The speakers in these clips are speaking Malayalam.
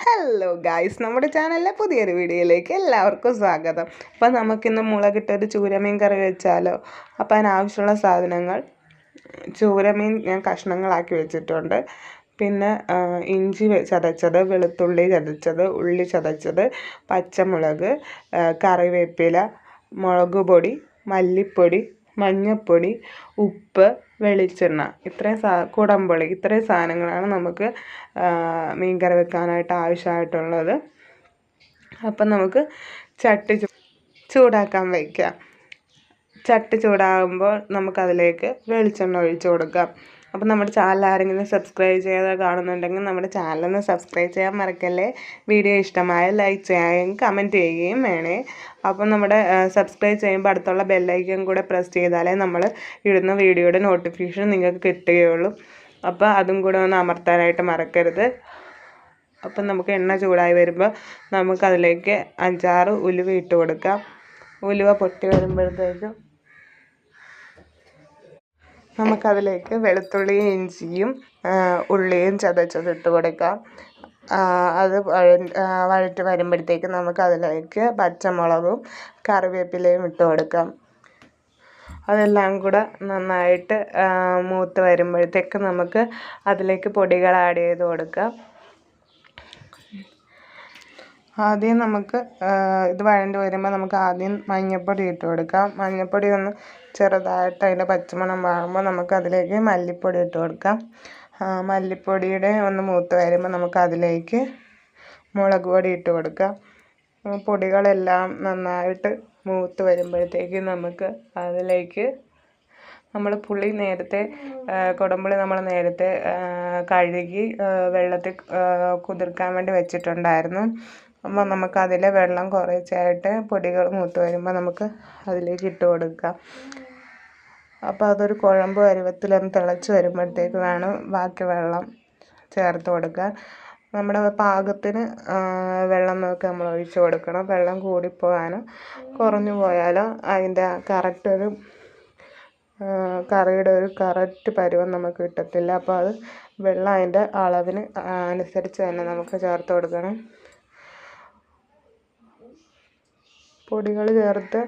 ഹലോ ഗായ്സ് നമ്മുടെ ചാനലിലെ പുതിയൊരു വീഡിയോയിലേക്ക് എല്ലാവർക്കും സ്വാഗതം. അപ്പോൾ നമുക്കിന്ന് മുളകിട്ടൊരു ചൂരമീൻ കറി വെച്ചാലോ? അപ്പോൾ അതിനാവശ്യമുള്ള സാധനങ്ങൾ ചൂരമീൻ ഞാൻ കഷ്ണങ്ങളാക്കി വെച്ചിട്ടുണ്ട്. പിന്നെ ഇഞ്ചി ചതച്ചത് വെളുത്തുള്ളി ചതച്ചത് ഉള്ളി ചതച്ചത് പച്ചമുളക് കറിവേപ്പില മുളക് പൊടി മല്ലിപ്പൊടി മഞ്ഞൾപ്പൊടി ഉപ്പ് വെളിച്ചെണ്ണ. ഇത്രയും സാ കുടംപുളി. ഇത്രയും സാധനങ്ങളാണ് നമുക്ക് മീൻ കറി വെക്കാനായിട്ട് ആവശ്യമായിട്ടുള്ളത്. അപ്പം നമുക്ക് ചട്ടി ചൂടാക്കാൻ വയ്ക്കാം ചട്ടി ചൂടാകുമ്പോൾ നമുക്കതിലേക്ക് വെളിച്ചെണ്ണ ഒഴിച്ച് കൊടുക്കാം. അപ്പം നമ്മുടെ ചാനൽ ആരെങ്കിലും സബ്സ്ക്രൈബ് ചെയ്യാതെ കാണുന്നുണ്ടെങ്കിൽ നമ്മുടെ ചാനലൊന്ന് സബ്സ്ക്രൈബ് ചെയ്യാൻ മറക്കല്ലേ? വീഡിയോ ഇഷ്ടമായ ലൈക്ക് ചെയ്യുകയും കമന്റ് ചെയ്യുകയും വേണേ. അപ്പം നമ്മുടെ സബ്സ്ക്രൈബ് ചെയ്യുമ്പോൾ അടുത്തുള്ള ബെല്ലൈക്കൻ കൂടെ പ്രസ് ചെയ്താലേ നമ്മൾ ഇടുന്ന വീഡിയോയുടെ നോട്ടിഫിക്കേഷൻ നിങ്ങൾക്ക് കിട്ടുകയുള്ളൂ. അപ്പോൾ അതും കൂടെ ഒന്ന് അമർത്താനായിട്ട് മറക്കരുത്. അപ്പം നമുക്ക് എണ്ണ ചൂടായി വരുമ്പോൾ നമുക്കതിലേക്ക് അഞ്ചാറ് ഉലുവ ഇട്ട് കൊടുക്കാം. ഉലുവ പൊട്ടി വരുമ്പോഴത്തേക്കും നമുക്കതിലേക്ക് വെളുത്തുള്ളിയും ഇഞ്ചിയും ഉള്ളിയും ചതച്ചത് ഇട്ട് കൊടുക്കാം. അത് വഴറ്റി വരുമ്പോഴത്തേക്ക് നമുക്കതിലേക്ക് പച്ചമുളകും കറിവേപ്പിലയും ഇട്ട് കൊടുക്കാം. അതെല്ലാം കൂടെ നന്നായിട്ട് മൂത്ത് വരുമ്പോഴത്തേക്ക് നമുക്ക് അതിലേക്ക് പൊടികൾ ആഡ് ചെയ്ത് കൊടുക്കാം. ആദ്യം നമുക്ക് ഇത് വഴണ്ട് വരുമ്പോൾ നമുക്ക് ആദ്യം മഞ്ഞൾപ്പൊടി ഇട്ട് കൊടുക്കാം. മഞ്ഞൾപ്പൊടി ഒന്ന് ചെറുതായിട്ട് അതിന്റെ പച്ചമണം മാറുമ്പോൾ നമുക്ക് അതിലേക്ക് മല്ലിപ്പൊടി ഇട്ട് കൊടുക്കാം. മല്ലിപ്പൊടിയുടെ ഒന്ന് മൂത്ത് വരുമ്പോൾ നമുക്ക് അതിലേക്ക് മുളക് പൊടി ഇട്ട് കൊടുക്കാം. പൊടികളെല്ലാം നന്നായിട്ട് മൂത്ത് വരുമ്പോഴത്തേക്ക് നമുക്ക് അതിലേക്ക് നമ്മൾ പുളി നേരത്തെ കുടമ്പുളി നമ്മൾ നേരത്തെ കഴുകി വെള്ളത്തിൽ കുതിർക്കാൻ വേണ്ടി വെച്ചിട്ടുണ്ടായിരുന്നു. അപ്പോൾ നമുക്ക് അതിലെ വെള്ളം കുറച്ചായിട്ട് പൊടികൾ മൂത്ത് വരുമ്പോൾ നമുക്ക് അതിലേക്ക് ഇട്ട് കൊടുക്കാം. അപ്പോൾ അതൊരു കുഴമ്പ് പരുവത്തിലൊന്ന് തിളച്ച് വരുമ്പോഴത്തേക്ക് വേണം ബാക്കി വെള്ളം ചേർത്ത് കൊടുക്കാൻ. നമ്മുടെ പാകത്തിന് വെള്ളം നോക്കി നമ്മൾ ഒഴിച്ച് കൊടുക്കണം. വെള്ളം കൂടിപ്പോകാനോ കുറഞ്ഞു പോയാലോ അതിന്റെ കറക്റ്റ് ഒരു ആ, കറിയുടെ ഒരു കറക്റ്റ് പരുവം നമുക്ക് കിട്ടത്തില്ല. അപ്പോൾ അത് വെള്ളം അതിന്റെ അളവിന് അനുസരിച്ച് തന്നെ നമുക്ക് ചേർത്ത് കൊടുക്കണം. പൊടികൾ ചേർത്ത്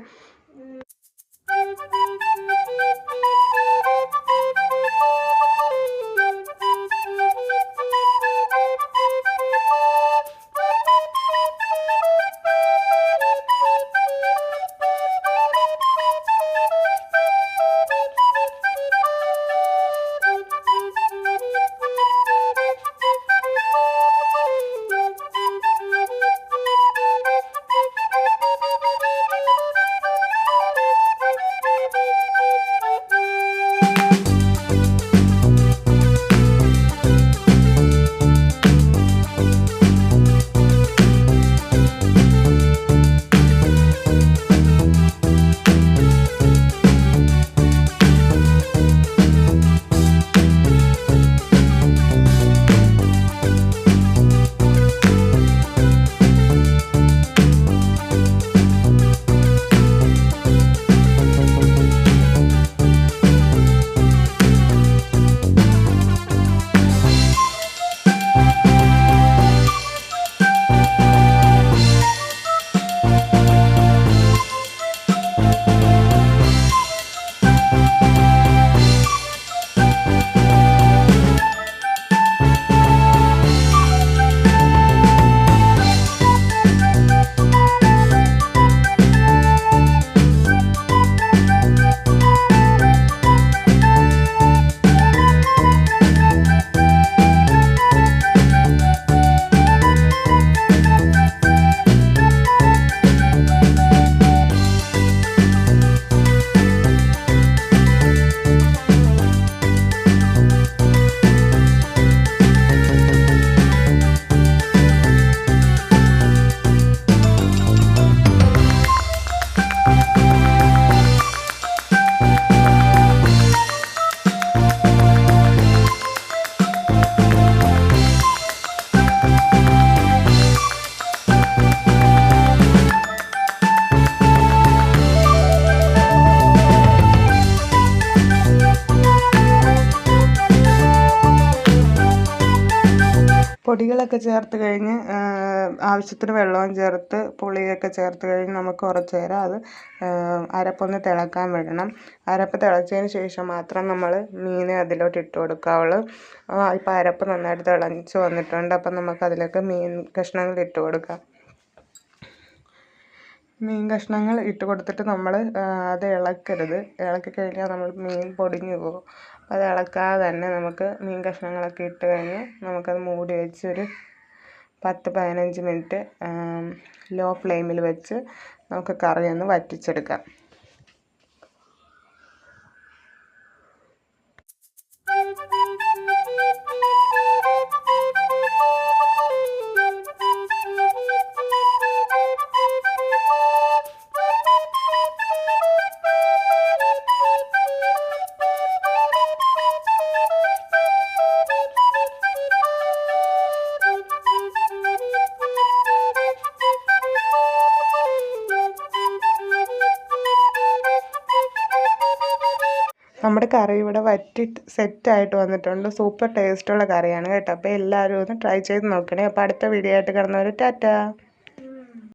പൊടികളൊക്കെ ചേർത്ത് കഴിഞ്ഞ് ആവശ്യത്തിന് വെള്ളവും ചേർത്ത് പുളിയൊക്കെ ചേർത്ത് കഴിഞ്ഞ് നമുക്ക് കുറച്ച് നേരം അത് അരപ്പൊന്ന് തിളക്കാൻ വിടണം. അരപ്പ് തിളച്ചതിന് ശേഷം മാത്രം നമ്മൾ മീൻ അതിലോട്ട് ഇട്ട് കൊടുക്കാവുള്ളൂ. ഇപ്പം അരപ്പ് നന്നായിട്ട് തിളച്ച് വന്നിട്ടുണ്ട്. അപ്പം നമുക്ക് അതിലേക്ക് മീൻ കഷ്ണങ്ങൾ ഇട്ട് കൊടുക്കാം. മീൻ കഷ്ണങ്ങൾ ഇട്ട് കൊടുത്തിട്ട് നമ്മൾ അത് ഇളക്കരുത്. ഇളക്കി കഴിഞ്ഞാൽ നമ്മൾ മീൻ പൊടിഞ്ഞു പോകും. അത് ഇളക്കാതെ തന്നെ നമുക്ക് മീൻ കഷ്ണങ്ങളൊക്കെ ഇട്ട് കഴിഞ്ഞ് നമുക്കത് മൂടി വെച്ച് ഒരു പത്ത് പതിനഞ്ച് മിനിറ്റ് ലോ ഫ്ലെയിമിൽ വെച്ച് നമുക്ക് കറി ഒന്ന് വറ്റിച്ചെടുക്കാം. നമ്മുടെ കറി ഇവിടെ വറ്റി സെറ്റായിട്ട് വന്നിട്ടുണ്ട്. സൂപ്പർ ടേസ്റ്റുള്ള കറിയാണ് കേട്ടോ. അപ്പോൾ എല്ലാവരും ഒന്ന് ട്രൈ ചെയ്ത് നോക്കണേ. അപ്പോൾ അടുത്ത വീഡിയോ ആയിട്ട് കിടന്നവർ ടാറ്റാ.